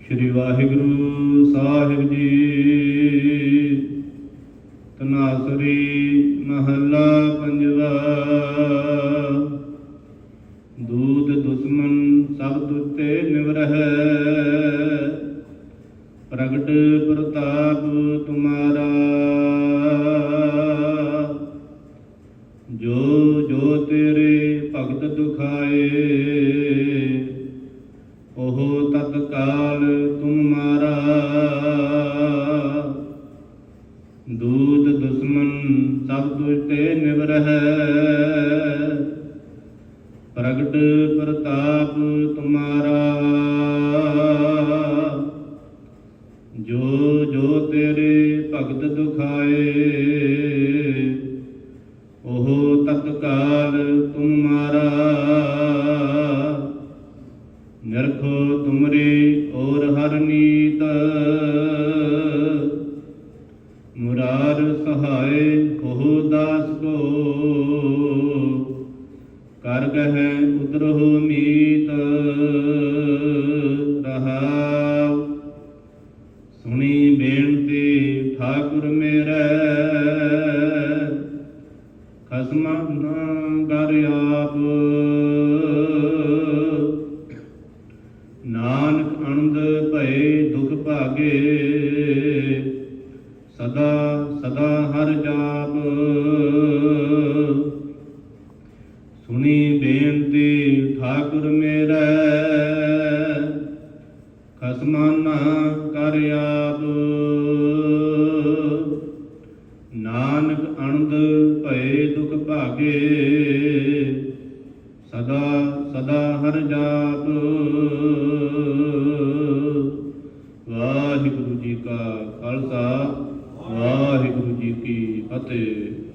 ਸ਼੍ਰੀ ਵਾਹਿਗੁਰੂ ਸਾਹਿਬ ਜੀ। ਤਨਾਸਰੀ ਮਹੱਲਾ ਪੰਜਵਾ। ਦੂਤ ਦੁਸ਼ਮਨ ਸਭ ਤੁਤੇ ਨਿਵਰਹਿ। ਪ੍ਰਗਟ ਪ੍ਰਤਾਪ ਤੁਮਾਰਾ। ਜੋ ਜੋ ਤੇਰੇ ਭਗਤ ਦੁਖਾਏ। ਉਹ ਤਤਕਾਲ ਤੁਮ ਮਾਰਾ। ਦੂਤ ਦੁਸ਼ਮਨ ਸਭ ਤੁਝ ਤੇ ਨਿਵਰਹਿ ਪ੍ਰਗਟ ਪ੍ਰਤਾਪ ਤੁਮਾਰਾ। ਜੋ ਜੋ ਤੇਰੇ ਭਗਤ ਦੁਖਾਏ ਤੁਮਰੀ ਔਰ ਹਰ ਨੀਤ। ਮੁਰਾਰ ਸਹਾਏ ਹੋ ਦਾਸ। ਕੋ ਕਰ ਗਹਿ ਉਦਰਹੁ ਮੀਤ। ਰਹਾਉ। ਸੁਣੀ ਬੇਨਤੀ ਠਾਕੁਰ ਮੇਰੇ। ਖਸਮ ਨਾ ਕਰ ਆਪ। ਭਏ ਭਾਗੇ। ਸਦਾ ਸਦਾ ਹਰ ਜਾਪ। ਸੁਣੀ ਬੇਨਤੀ, ਠਾਕੁਰ ਮੇਰਾ। ਖਸਮਾਨਾ ਕਰ ਆਪ। ਨਾਨਕ ਅਣਦ ਭਏ ਦੁਖ ਭਾਗੇ। ਸਦਾ ਸਦਾ ਹਰ ਜਾਪ। ਵਾਹਿਗੁਰੂ ਜੀ ਕੀ ਫਤਿਹ।